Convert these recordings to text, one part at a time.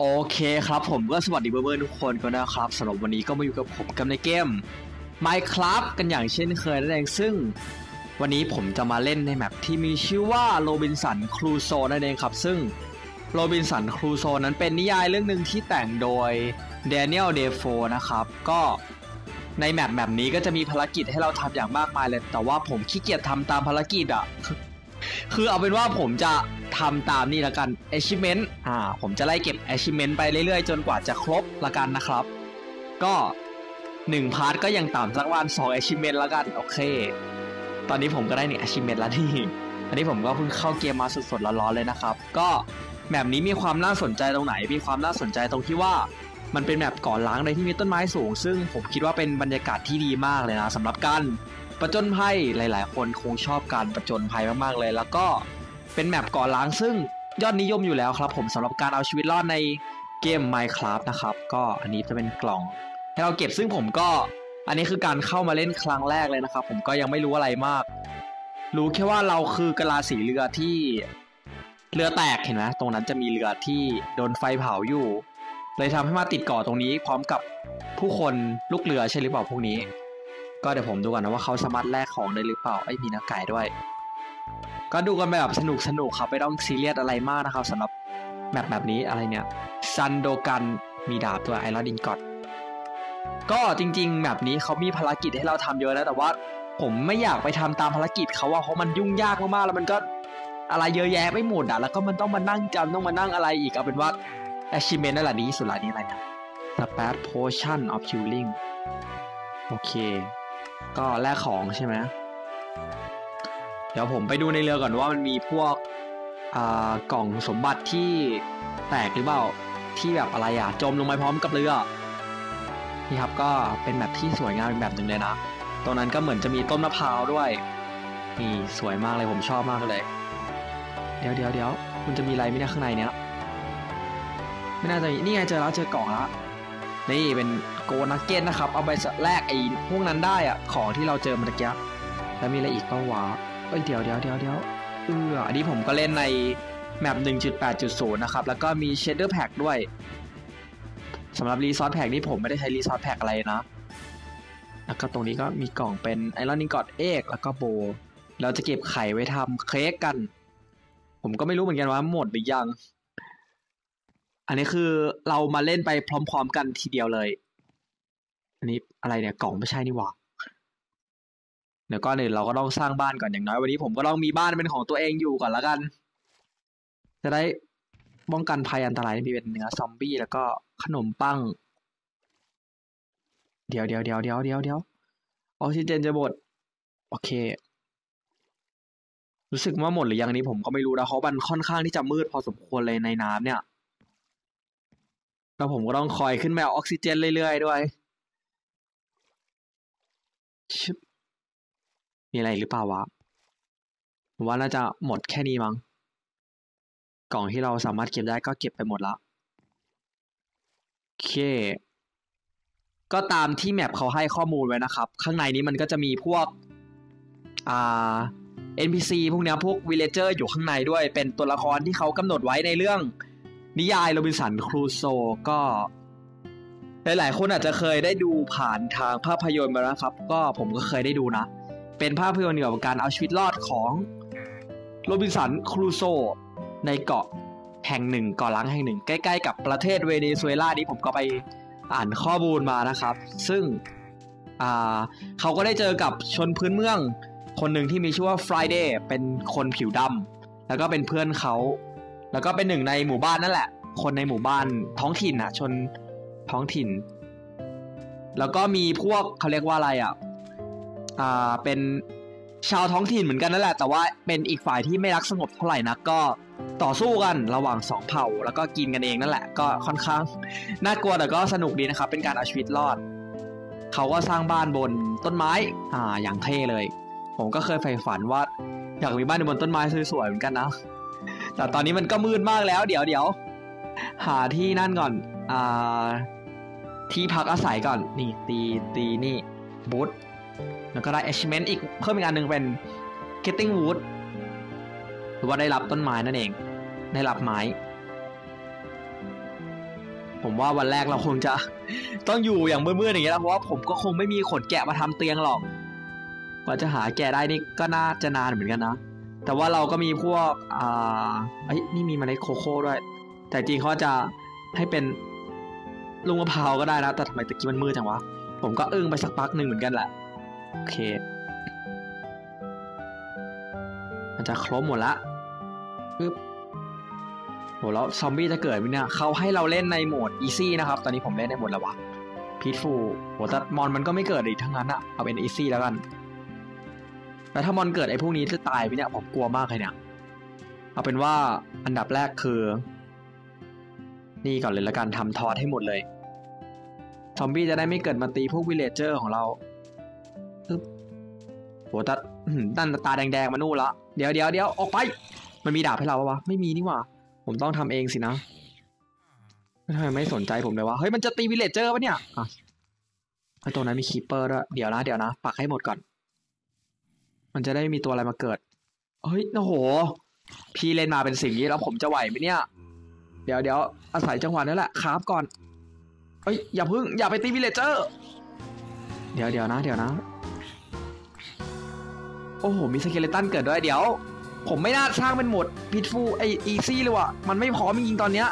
โอเคครับผมก็สวัสดีเพื่อนๆทุกคนกันนะครับสำหรับวันนี้ก็มาอยู่กับผมกับในเกม Minecraft กันอย่างเช่นเคยนั่นเองซึ่ง วันนี้ผมจะมาเล่นในแมปที่มีชื่อว่าโรบินสันครูโซนั่นเองครับ ซึ่งโรบินสันครูโซนั้นเป็นนิยายเรื่องหนึ่งที่แต่งโดย Daniel Defoe นะครับ ก็ในแมปแมปนี้ก็จะมีภารกิจให้เราทำอย่างมากมายเลย แต่ว่าผมขี้เกียจทำตามภารกิจอะคือเอาเป็นว่าผมจะ ทำตามนี่ละกัน achievement อ่าผมจะไล่เก็บ achievement ไปเรื่อยๆ จนกว่าจะครบละกันนะครับ ก็1พาร์ทก็ยังต่ำสักวัน2 achievement ละกันโอเค ตอนนี้ผมก็ได้1 achievement แล้วนี่อันนี้ผมก็เพิ่งเข้าเกมมาสดๆร้อนๆเลยนะครับ ก็แมปนี้มีความน่าสนใจตรงไหน มีความน่าสนใจตรงที่ว่ามันเป็นแมปก่อนล้างในที่มีต้นไม้สูง ซึ่งผมคิดว่าเป็นบรรยากาศที่ดีมากเลยนะสำหรับการประจนภัยหลาย ๆ คนคงชอบการประจนภัยมากๆเลย แล้วก็ เป็นแมปก่อล้างซึ่งยอดนิยมอยู่แล้วครับ ผมสำหรับการเอาชีวิตรอดในเกม Minecraft นะครับ ก็อันนี้จะเป็นกล่อง ให้เราเก็บซึ่งผมก็อันนี้คือการเข้ามาเล่นครั้งแรกเลยนะครับ ผมก็ยังไม่รู้อะไรมาก รู้แค่ว่าเราคือกะลาสีเรือที่เรือแตกเห็นไหมตรงนั้นจะมีเรือที่โดนไฟเผาอยู่ เลยทำให้มาติดเกาะตรงนี้ พร้อมกับผู้คนลูกเรือใช่หรือเปล่าพวกนี้ ก็เดี๋ยวผมดูก่อนนะว่าเขาสามารถแลกของได้หรือเปล่าไอ้มีนักไก่ด้วย ก็ดูกันแบบสนุกสนุกครับไม่ต้องซีเรียสอะไรมากนะครับสำหรับแมปแบบนี้อะไรเนี่ยซันโดกันมีดาบตัวไอรอนดินกอดก็จริงๆแบบนี้เขามีภารกิจให้เราทำเยอะนะแต่ว่าผมไม่อยากไปทำตามภารกิจเขาว่าเพราะมันยุ่งยากมากๆแล้วมันก็อะไรเยอะแยะไม่หมดอะแล้วก็มันต้องมานั่งจำต้องมานั่งอะไรอีกเอาเป็นว่า achievement นั่นแหละดีที่สุดละนี่อะไรนะ The Bad Potion of Healing โอเค ก็แลกของใช่ไหม ดี๋ยวผมไปดูในเรือก่อนว่ามันมีพวกอ่ากล่องสมบัติที่แตกหรือเปล่าที่แบบอะไรอะจมลงไปพร้อมกับเรือนี่ครับก็เป็นแบบที่สวยงามเป็นแบบหนึ่งเลยนะตรงนั้นก็เหมือนจะมีต้นมะพร้าวด้วยนี่สวยมากเลยผมชอบมากเลย เดี๋ยวเดี๋ยวเดี๋ยวมันจะมีอะไรไมเนี่ยข้างในเนี้ยไม่น่าจะมีนี่ไงเจอแล้วเจอกล่องแล้วนี่เป็นโกนักเก็ตนะครับ เอาไปแลกไอ้พวกนั้นได้อะของที่เราเจอเมื่อกี้แล้วมีอะไรอีกก็วะ เอ้ยเดี๋ยวเดี๋ยวเดี๋ยวเดี๋ยวเอออันนี้ผมก็เล่นในแมป1.8.0 นะครับ แล้วก็มี shader pack ด้วยสำหรับรีซอสแพ็กนี่ผมไม่ได้ใช้รีซอสแพ็กอะไรนะ แล้วก็ตรงนี้ก็มีกล่องเป็นไอรอนนิงกอดเอกแล้วก็โบ เราจะเก็บไข่ไว้ทำเค้กกัน ผมก็ไม่รู้เหมือนกันว่าหมดหรือยัง อันนี้คือเรามาเล่นไปพร้อม ๆ กันทีเดียวเลย อันนี้อะไรเนี่ยกล่องไม่ใช่นี่หว่า เดี๋ยวก่อนอื่นเราก็ต้องสร้างบ้านก่อนอย่างน้อยวันนี้ผมก็ต้องมีบ้านเป็นของตัวเองอยู่ก่อนแล้วกัน จะได้ป้องกันภัยอันตรายมีเป็นเนื้อซอมบี้แล้วก็ขนมปัง เดี๋ยวเดี๋ยวเดี๋ยวเดี๋ยวเดี๋ยวเดี๋ยวออกซิเจนจะหมดโอเค รู้สึกว่าหมดหรือยังนี้ผมก็ไม่รู้นะเพราะมันค่อนข้างที่จะมืดพอสมควรเลยในน้ำเนี่ยแล้วผมก็ต้องคอยขึ้นมาออกซิเจนเรื่อยๆด้วยชึบ มีอะไรหรือเปล่าวะผมว่าน่าจะหมดแค่นี้มั้ง กล่องที่เราสามารถเก็บได้ก็เก็บไปหมดละโอเค ก็ตามที่แมปเขาให้ข้อมูลไว้นะครับ ข้างในนี้มันก็จะมีพวก อ่า NPC พวกเนี้ยพวก Villager อยู่ข้างในด้วย เป็นตัวละครที่เขากำหนดไว้ในเรื่อง นิยายโรบินสันครูโซก็หลายๆคนอาจจะเคยได้ดูผ่านทางภาพยนตร์มาแล้วครับ ก็ผมก็เคยได้ดูนะ เป็นภาพยนตร์เกี่ยวกับการเอาชีวิตรอดของโรบินสันครูโซในเกาะแห่งหนึ่งเกาะล้างแห่งหนึ่ง ใกล้ ๆ กับประเทศเวเนซุเอลานี้ผมก็ไปอ่านข้อมูลมานะครับ ซึ่งเขาก็ได้เจอกับชนพื้นเมือง คนหนึ่งที่มีชื่อว่า Friday เป็นคนผิวดำแล้วก็เป็นเพื่อนเขา แล้วก็เป็นหนึ่งในหมู่บ้านนั่นแหละ คนในหมู่บ้านท้องถิ่นอะ ชนท้องถิ่น แล้วก็มีพวกเขาเรียกว่าอะไรอะ อ่าเป็นชาวท้องถิ่นเหมือนกันนั่นแหละ แต่ว่าเป็นอีกฝ่ายที่ไม่รักสงบเท่าไหร่นักก็ต่อสู้กันระหว่างสองเผ่า แล้วก็กินกันเองนั่นแหละก็ค่อนข้างน่ากลัวแต่ก็สนุกดีนะครับ เป็นการเอาชีวิตรอด เขาก็สร้างบ้านบนต้นไม้อ่าอย่างเท่เลย ผมก็เคยใฝ่ฝันว่าอยากมีบ้านบนต้นไม้สวยๆเหมือนกันนะ แต่ตอนนี้มันก็มืดมากแล้ว เดี๋ยวเดี๋ยวหาที่นั่นก่อนอ่าที่พักอาศัยก่อนนี่ตีตีนี่บูธ แล้วก็ได้ achievement อีกเพิ่มอีกอันหนึ่งเป็น getting wood หรือว่าได้รับต้นไม้นั่นเอง ได้รับไม้ ผมว่าวันแรกเราคงจะ ต้องอยู่อย่างมืดๆอย่างเงี้ยนะเพราะว่าผมก็คงไม่มีขนแกะมาทำเตียงหรอก กว่าจะหาแกะได้นี่ก็น่าจะนานเหมือนกันนะ แต่ว่าเราก็มีพวก อ่าเอ้ยนี่มีเมล็ดโคโค่ด้วย แต่จริงเขาจะให้เป็นลูกมะพร้าวก็ได้นะ แต่ทำไมตะกี้มันมืดจังวะ ผมก็อึ้งไปสักพักหนึ่งเหมือนกันแหละ โอเค มันจะครบหมดละปึ๊บโหแล้วซอมบี้จะเกิดไหมเนี่ยเขาให้เราเล่นในโหมดอีซี่นะครับ ตอนนี้ผมเล่นในโหมดแล้ววะพีทฟูโหแต่มอนมันก็ไม่เกิดอีกทั้งนั้นอะเอาเป็นอีซี่แล้วกันแต่ถ้ามอนเกิดไอ้พวกนี้จะตายไปเนี่ยผมกลัวมากเลยเนี่ย เอาเป็นว่าอันดับแรกคือ นี่ก่อนเลยละกันทำทอสให้หมดเลย ซอมบี้จะได้ไม่เกิดมาตีพวกวิลเลเจอร์ของเรา หแต่อื้อหือนั่นตาแดงๆมานู่นละเดี๋ยวเดี๋ยวเดี๋ยวออกไป มันมีดาบให้เราปะวะไม่มีนี่หว่า ผมต้องทำเองสินะทำไมไม่สนใจผมเลยวะเฮ้ยมันจะตีวิลเลจเจอร์ปะเนี่ยอะไอตัวนั้นมีคีเปอร์ด้วยเดี๋ยวนะเดี๋ยวนะปักให้หมดก่อน มันจะได้มีตัวอะไรมาเกิดเฮ้ยโอ้โห พี่เล่นมาเป็นสิ่งนี้แล้วผมจะไหวไหมเนี่ย เดี๋ยวเดี๋ยวอาศัยจังหวะนั่นแหละคราฟก่อนเฮ้ยอย่าพึ่งอย่าไปตีวิลเลจเจอร์ เดี๋ยวเดี๋ยวนะเดี๋ยวนะ โอ้โห มีสเกเลตันเกิดด้วยเดี๋ยว ผมไม่น่าสร้างเป็นหมดพิทฟูไออีซี่เลยว่ะ มันไม่พร้อมจริงๆตอนเนี้ย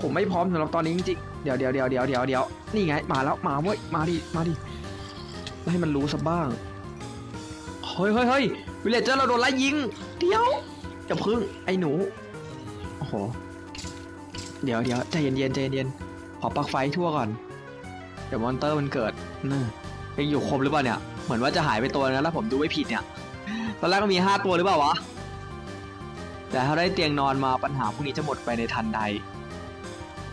ผมไม่พร้อมสำหรับตอนนี้จริงๆ เดี๋ยวเดี๋ยวเดี๋ยวเดี๋ยวเดี๋ยวเดี๋ยวนี่ไง มาแล้ว มาเว้ย มาดิ มาดิ ให้มันรู้สักบ้าง เฮ้ยเฮ้ยเฮ้ยวิลเลจเจอร์เราโดนไล่ยิง เดี๋ยวจะพึ่ง ไอ้หนู โอ้โห เดี๋ยวเดี๋ยวใจเย็นเย็นๆใจเย็นๆขอปลั๊กไฟทั่วก่อน เดี๋ยวมอนเตอร์มันเกิดนี่ยังอยู่ครบหรือเปล่าเนี่ย เหมือนว่าจะหายไปตัวนึงแล้วผมดูไม่ผิดเนี่ยตอนแรกก็มีห้าตัวหรือเปล่าวะ แต่ถ้าได้เตียงนอนมาปัญหาพวกนี้จะหมดไปในทันใด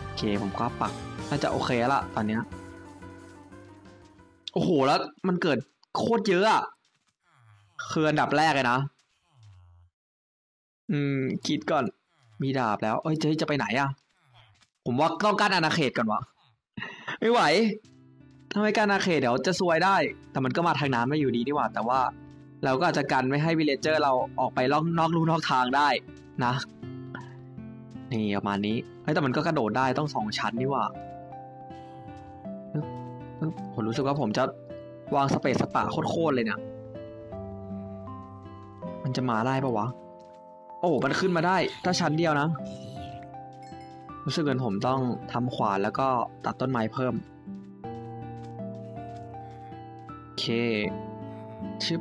โอเคผมก็ปัก น่าจะโอเคแล้วล่ะตอนเนี้ยโอ้โหแล้วมันเกิดโคตรเยอะอะคืออันดับแรกเลยนะ อืมคิดก่อน มีดาบแล้ว เอ้ยจ๊จะไปไหนอะผมว่าต้องการอาณาเขตก่อนวะ ไม่ไหว ถ้าไม่การอาเขตเดี๋ยวจะซวยได้ แต่มันก็มาทางน้ำไม่อยู่ดีนี่หว่า แต่ว่าเราก็อาจจะกันไม่ให้วิลเลจเจอร์เราออกไปล่องนอกลู่นอกทางได้นะ นี่ประมาณนี้เฮ้ยแต่มันก็กระโดดได้ต้องสองชั้นนี่หว่าผมรู้สึกว่าผมจะวางสเปซสปะโคตรๆเลยเนี่ยมันจะมาได้ปะวะ โอ้ มันขึ้นมาได้ ถ้าชั้นเดียวนะ รู้สึกเหมือนผมต้องทำขวานแล้วก็ตัดต้นไม้เพิ่ม เค ชึบ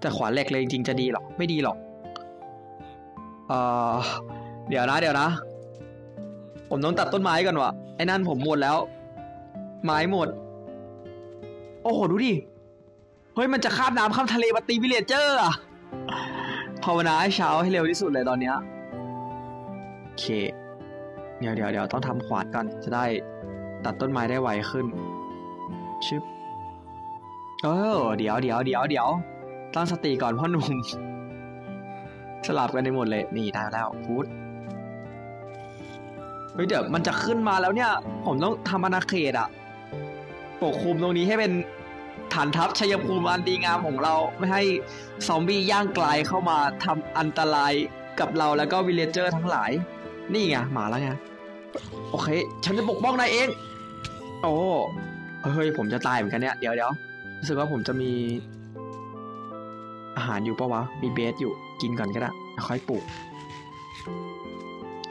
แต่ขวานเหลกเลยจริงๆจะดีหรอ ไม่ดีหรอกเอ่อเดี๋ยวนะ เดี๋ยวนะ ผมต้องตัดต้นไม้ก่อนวะไอ้นั่นผมหมดแล้ว ไม้หมด โอ้โห ดูดิ เฮ้ย มันจะข้ามน้ำข้ามทะเลมาตีวิเลเจอร์อะภาวนาให้เช้าให้เร็วที่สุดเลยตอนเนี้ยโอเค เดี๋ยวเดี๋ยวเดี๋ยวต้องทำขวานก่อนจะได้ตัดต้นไม้ได้ไวขึ้น ชึบ เออเดี๋ยวเดี๋ยวเดี๋ยวเดี๋ยวตั้งสติก่อนพ่อหนุ่ม สลับกันในหมดเลย นี่ได้แล้วพูดเฮ้ยเดี๋ยวมันจะขึ้นมาแล้วเนี่ย ผมต้องทำอาณาเขตอะปกคลุมตรงนี้ให้เป็นฐานทัพชัยภูมิอันดีงามของเราไม่ให้ซอมบี้ย่างไกลเข้ามาทำอันตรายกับเราแล้วก็วิลเลจเจอร์ทั้งหลาย นี่ไงมาแล้วไงโอเค ฉันจะปกป้องนายเอง โอ้เฮ้ยผมจะตายเหมือนกันเนี่ย เดี๋ยวเดี๋ยว รู้สึกว่าผมจะมี อาหารอยู่ปะวะ มีเบสอยู่กินก่อนก็ได้ค่อยปลูก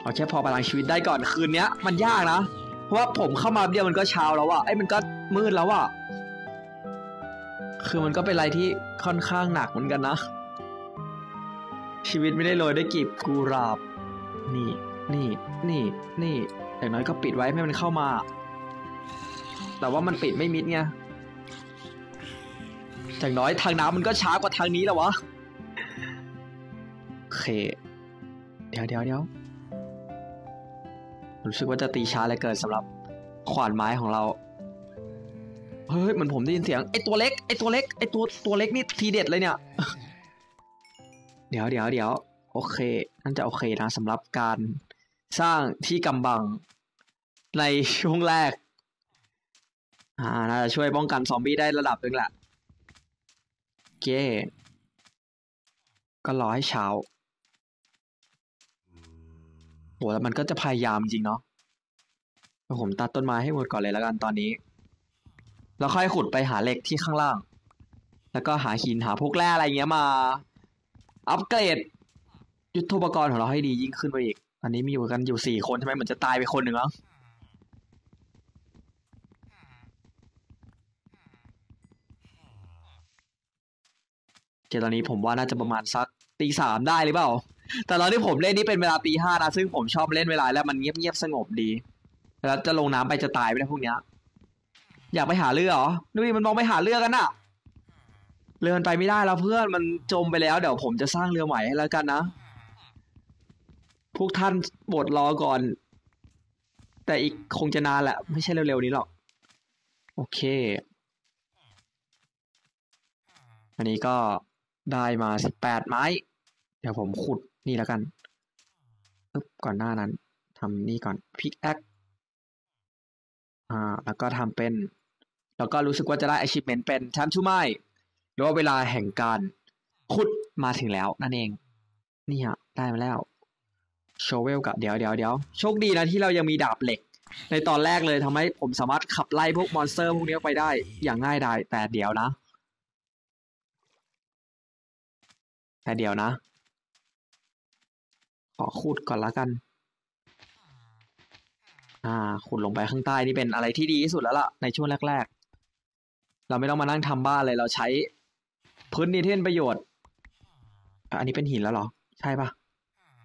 เอาแค่พอประทังชีวิตได้ก่อนคืนเนี้ย มันยากนะ เพราะว่าผมเข้ามาเดียวมันก็เช้าแล้วอะไอ้ยมันก็มืดแล้วอะคือมันก็เป็นอะไรที่ค่อนข้างหนักเหมือนกันนะ ชีวิตไม่ได้โรยด้วยกีบกุหลาบ นี่ นี่ นี่ นี่อย่างน้อยก็ปิดไว้ไม่ให้มันเข้ามา แต่ว่ามันปิดไม่มิดไง อย่างน้อยทางน้ำมันก็ช้ากว่าทางนี้แล้ววะโอเค เดี๋ยวเดี๋ยวเดี๋ยวรู้สึกว่าจะตีช้าเลยเกินสำหรับขวานไม้ของเรา เฮ้ยเหมือนผมได้ยินเสียงไอตัวเล็กไอตัวเล็กไอตัวตัวเล็กนี่ทีเด็ดเลยเนี่ย เดี๋ยวเดี๋ยวเดี๋ยวโอเคนั่นจะโอเคนะสำหรับการสร้างที่กำบังในช่วงแรก อ่าน่าจะช่วยป้องกันซอมบี้ได้ระดับหนึ่งแหละ เคก็รอให้เช้าโหแล้วมันก็จะพยายามจริงเนาะเดี๋ยวผมตัดต้นไม้ให้หมดก่อนเลยแล้วกันตอนนี้ แล้วค่อยขุดไปหาเหล็กที่ข้างล่าง แล้วก็หาหินหาพวกแร่อะไรเงี้ยมา อัปเกรด ยุทโธปกรณ์ของเราให้ดียิ่งขึ้นไปอีก อันนี้มีอยู่กันอยู่สี่คนใช่ไหมเหมือนจะตายไปคนหนึ่งแล้ว เจตอนนี้ผมว่าน่าจะประมาณสักตีสามได้หรือเปล่า แต่ตอนที่ผมเล่นนี่เป็นเวลาตีห้านะ ซึ่งผมชอบเล่นเวลาแล้วมันเงียบๆสงบดี แล้วจะลงน้ำไปจะตายไปได้พวกเนี้ย อยากไปหาเรือเหรอดูดิมันมองไปหาเรือกันอะเรือมันไปไม่ได้แล้วเพื่อนมันจมไปแล้วเดี๋ยวผมจะสร้างเรือใหม่ให้แล้วกันนะ พวกท่านโปรดรอก่อน แต่อีกคงจะนานแหละ ไม่ใช่เร็วๆนี้หรอก โอเค อันนี้ก็ ได้มาสิบแปดไม้ เดี๋ยวผมขุดนี่แล้วกันปึ๊บก่อนหน้านั้นทำนี่ก่อนพิกแอคอ่า แล้วก็ทำเป็น แล้วก็รู้สึกว่าจะได้ achievement เป็น time to mine หรือว่าเวลาแห่งการขุดมาถึงแล้วนั่นเอง นี่ฮะ ได้มาแล้วโชเวลกับเดี๋ยวเดี๋ยวเดี๋ยวโชคดีนะที่เรายังมีดาบเหล็ก ในตอนแรกเลยทำให้ผมสามารถขับไล่พวกมอนสเตอร์พวกนี้ไปได้อย่างง่ายดายแต่เดี๋ยวนะ แต่เดี๋ยวนะ ขอขุดก่อนละกัน อ่า ขุดลงไปข้างใต้นี่เป็นอะไรที่ดีที่สุดแล้วล่ะ ในช่วงแรก ๆ เราไม่ต้องมานั่งทำบ้านเลยเราใช้พื้นที่ที่เป็นประโยชน์ อันนี้เป็นหินแล้วเหรอ ใช่ปะ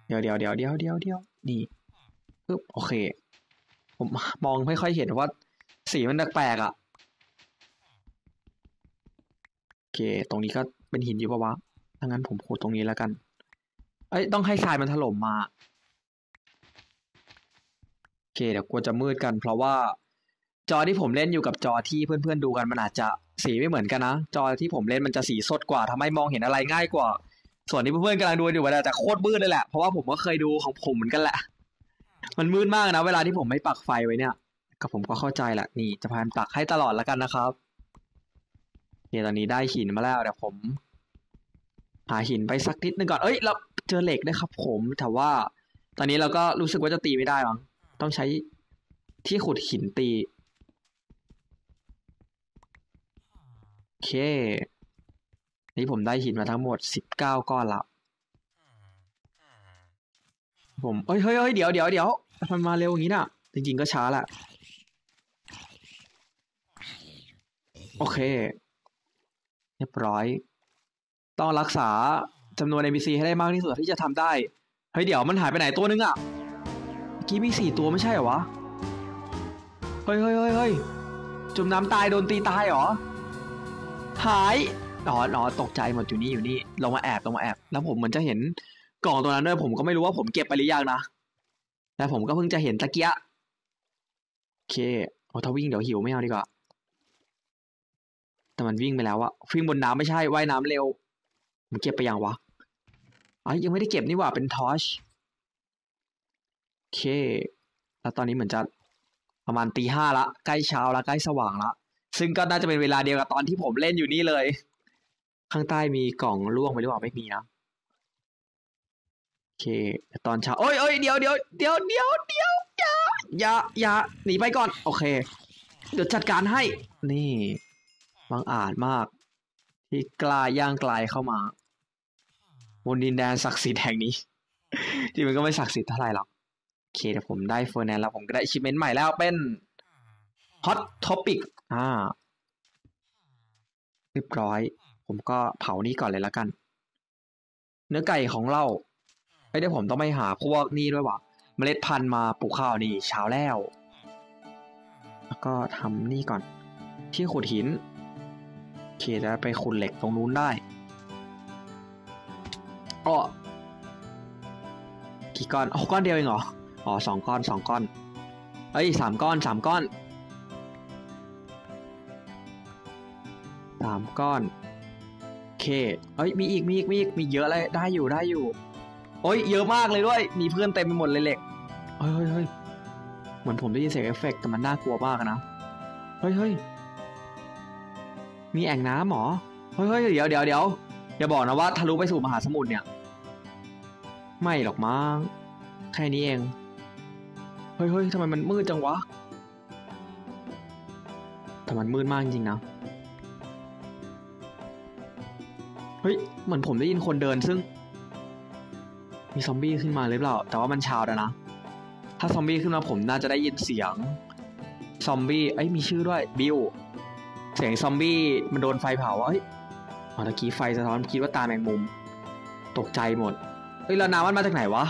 เดี๋ยวเดี๋ยวเดี๋ยวเดี๋ยวเดี๋ยวเดี๋ยวนี่ปึ๊บโอเค ผมมองไม่ค่อยเห็นว่า สีมันแปลกๆอะโอเค ตรงนี้ก็เป็นหินอยู่ปะวะ ถ้างั้นผมขุดตรงนี้แล้วกัน เอ้ยต้องให้ทรายมันถล่มมาโอเคเดี๋ยวกลัวจะมืดกันเพราะว่าจอที่ผมเล่นอยู่กับจอที่เพื่อนๆดูกันมันอาจจะสีไม่เหมือนกันนะ จอที่ผมเล่นมันจะสีสดกว่าทำให้มองเห็นอะไรง่ายกว่า ส่วนที่เพื่อนๆกำลังดูอยู่มันอาจจะโคตรมืดเลยแหละเพราะว่าผมก็เคยดูของผมเหมือนกันแหละ มันมืดมากนะ เวลาที่ผมไม่ปักไฟไว้เนี่ยก็ผมก็เข้าใจแหละนี่จะพยายามปักให้ตลอดแล้วกันนะครับเนี่ยตอนนี้ได้หินมาแล้วเดี๋ยวผม หาหินไปสักนิดนึงก่อน เอ้ยเราเจอเหล็กด้วยครับ ผมแต่ว่า ตอนนี้เราก็รู้สึกว่าจะตีไม่ได้มั้งต้องใช้ที่ขุดหินตีโอเค นี่ผมได้หินมาทั้งหมดสิบเก้าก้อนละผมเฮ้ยเฮ้ยเฮ้ยเดี๋ยวเดี๋ยวเดี๋ยวมันมาเร็วอย่างนี้น่ะ จริงๆก็ช้าแหละโอเค เรียบร้อย ต้องรักษาจำนวน NPC ให้ได้มากที่สุดที่จะทำได้ เฮ้ยเดี๋ยวมันหายไปไหนตัวนึงอะเมื่อกี้มีสี่ตัวไม่ใช่เหรอวะ เฮ้ยเฮ้ยเฮ้ยเฮ้ยจมน้ำตายโดนตีตายเหรอ หายอ๋ออ๋อตกใจหมดอยู่นี่อยู่นี่ ลงมาแอบลงมาแอบ แล้วผมเหมือนจะเห็นกล่องตัวนั้นด้วยผมก็ไม่รู้ว่าผมเก็บไปหรือยังนะแล้วผมก็เพิ่งจะเห็นตะเกียะโอเคโอ้ถ้าวิ่งเดี๋ยวหิวไม่เอาดีกว่า แต่มันวิ่งไปแล้วอะวิ่งบนน้ำไม่ใช่ว่ายน้ำเร็ว ผมเก็บไปยังวะอ๋อยังไม่ได้เก็บนี่หว่าเป็นทอชโอเค แล้วตอนนี้เหมือนจะประมาณตีห้าละใกล้เช้าละใกล้สว่างละซึ่งก็น่าจะเป็นเวลาเดียวกับตอนที่ผมเล่นอยู่นี่เลย ข้างใต้มีกล่องล่วงไปหรือเปล่าไม่มีนะโอเคแต่ตอนเช้าโอ้ยโอ้ยเดี๋ยวเดี๋ยวเดี๋ยวเดี๋ยวเดี๋ยวอย่าอย่าอย่าหนีไปก่อน โอเค เดี๋ยวจัดการให้ นี่บังอาจมาก ที่กล้าย่างกลายเข้ามา บนดินแดนศักดิ์สิทธิ์แห่งนี้ ที่มันก็ไม่ศักดิ์สิทธิ์เท่าไหร่หรอกโอเคเดี๋ยวผมได้เฟอร์แนนแล้วผมก็ได้ชิมเมนต์ใหม่แล้วเป็นฮอตท็อปิกอ่าเรียบร้อย ผมก็เผานี่ก่อนเลยละกัน เนื้อไก่ของเราเฮ้เดี๋ยวผมต้องไปหาพวกนี่ด้วยว่ะเมล็ดพันธุ์มาปลูกข้าวนี่เช้าแล้ว แล้วก็ทำนี่ก่อน ที่ขุดหินโอเคจะไปขุดเหล็กตรงนู้นได้ อ้อกี่ก้อนอ๋อก้อนเดียวเองเหรอ อ๋อสองก้อนสองก้อน เอ้ยสามก้อนสามก้อนสามก้อนโอเค เอ้ยมีอีกมีอีกมีอีกมีเยอะเลยได้อยู่ได้อยู่โอ้ยเยอะมากเลยด้วย มีเพื่อนเต็มไปหมดเลยเหล็กเฮ้ยเฮ้ยเหมือนผมได้ยินเสียงเอฟเฟกต์แต่มันน่ากลัวมากนะ เฮ้ยเฮ้ยมีแอ่งน้ำหรอ เฮ้ยเฮ้ยเดี๋ยวเดี๋ยวเดี๋ยว อย่าบอกนะว่าทะลุไปสู่มหาสมุทรเนี่ย ไม่หรอกมั้งแค่นี้เอง เฮ้ยเฮ้ยทำไมมันมืดจังวะแต่มันมืดมากจริงๆนะ เฮ้ย เหมือนผมได้ยินคนเดินซึ่ง มีซอมบี้ขึ้นมาหรือเปล่า แต่ว่ามันเช้าแล้วนะ ถ้าซอมบี้ขึ้นมาผมน่าจะได้ยินเสียง ซอมบี้ เอ้ย มีชื่อด้วย บิว เสียงซอมบี้มันโดนไฟเผาเฮ้ย อ๋อตะกี้ไฟสะท้อนคิดว่าตาแมงมุม ตกใจหมด เฮ้ยแล้วน้ำมันมาจากไหนวะ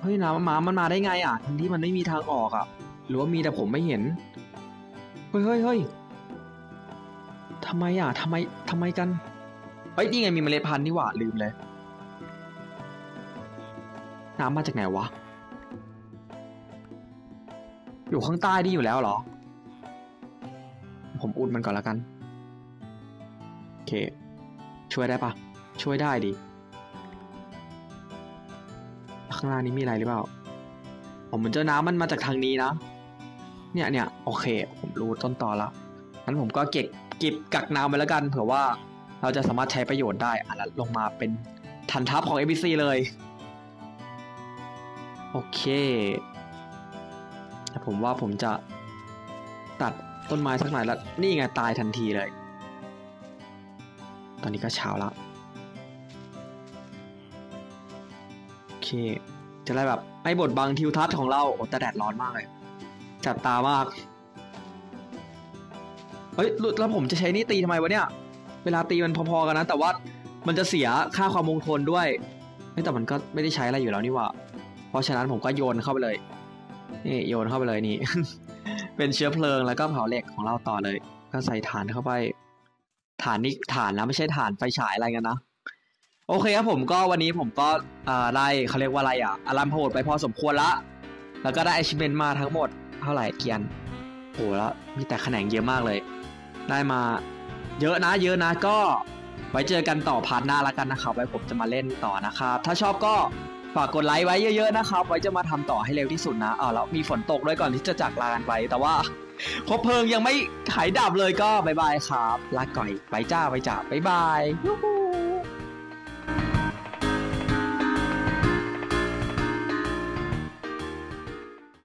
เฮ้ยน้ำมามันมาได้ไงอะทั้งที่มันไม่มีทางออกอะ หรือว่ามีแต่ผมไม่เห็น เฮ้ยเฮ้ยเฮ้ยทำไมอะทำไมทำไมกัน เฮ้ยนี่ไงมีเมล็ดพันธุ์นี่หว่าลืมเลย น้ำมาจากไหนวะ อยู่ข้างใต้นี่อยู่แล้วเหรอ ผมอุดมันก่อนล้วกันโอเค ช่วยได้ปะช่วยได้ดิข้างล่างนี้มีอะไรหรือเปล่าผมเหมือนเจอน้ำมันมาจากทางนี้นะ เนี่ยเนี่ยโอเค ผมรู้ต้นตอแล้วงั้นผมก็เก็บเก็บกักน้ำไว้แล้วกันเผื่อว่าเราจะสามารถใช้ประโยชน์ได้อะแล้วลงมาเป็นทันทัพของ ABC เลย โอเคแต่ผมว่าผมจะ ต้นไม้สักหน่อยแล้วนี่ไงตายทันทีเลย ตอนนี้ก็เช้าแล้วโอเค จะได้แบบไม่บดบังทิวทัศน์ของเราโอ้แต่แดดร้อนมากเลย จับตามาก เฮ้ยแล้วผมจะใช้นี่ตีทำไมวะเนี่ย เวลาตีมันพอๆกันนะ แต่ว่ามันจะเสียค่าความมงคลด้วยเฮ้ยแต่มันก็ไม่ได้ใช้อะไรอยู่แล้วนี่หว่า เพราะฉะนั้นผมก็โยนเข้าไปเลย นี่โยนเข้าไปเลยนี่ เป็นเชื้อเพลิงแล้วก็เผาเหล็กของเราต่อเลย ก็ใส่ถ่านเข้าไปถ่านนี่ถ่านนะไม่ใช่ถ่านไฟฉายอะไรกันนะ โอเคครับผมก็วันนี้ผมก็อ่าได้เขาเรียกว่าอะไรอะอารามโหดไปพอสมควรละ แล้วก็ได้ achievement มาทั้งหมดเท่าไหร่เกียนโหแล้วมีแต่แขนงเยอะมากเลย ได้มาเยอะนะ เยอะนะก็ไว้เจอกันต่อพาร์ทหน้าละกันนะครับไว้ผมจะมาเล่นต่อนะครับ ถ้าชอบก็ ฝากกดไลค์ไว้เยอะๆนะครับ ไว้จะมาทำต่อให้เร็วที่สุดนะอ่าแล้วมีฝนตกด้วยก่อนที่จะจากลากันไป แต่ว่าคบเพลิงยังไม่หายดับเลยก็บายบายครับ ลาก่อยไปจ้าไปจ้าบายบายยูฮู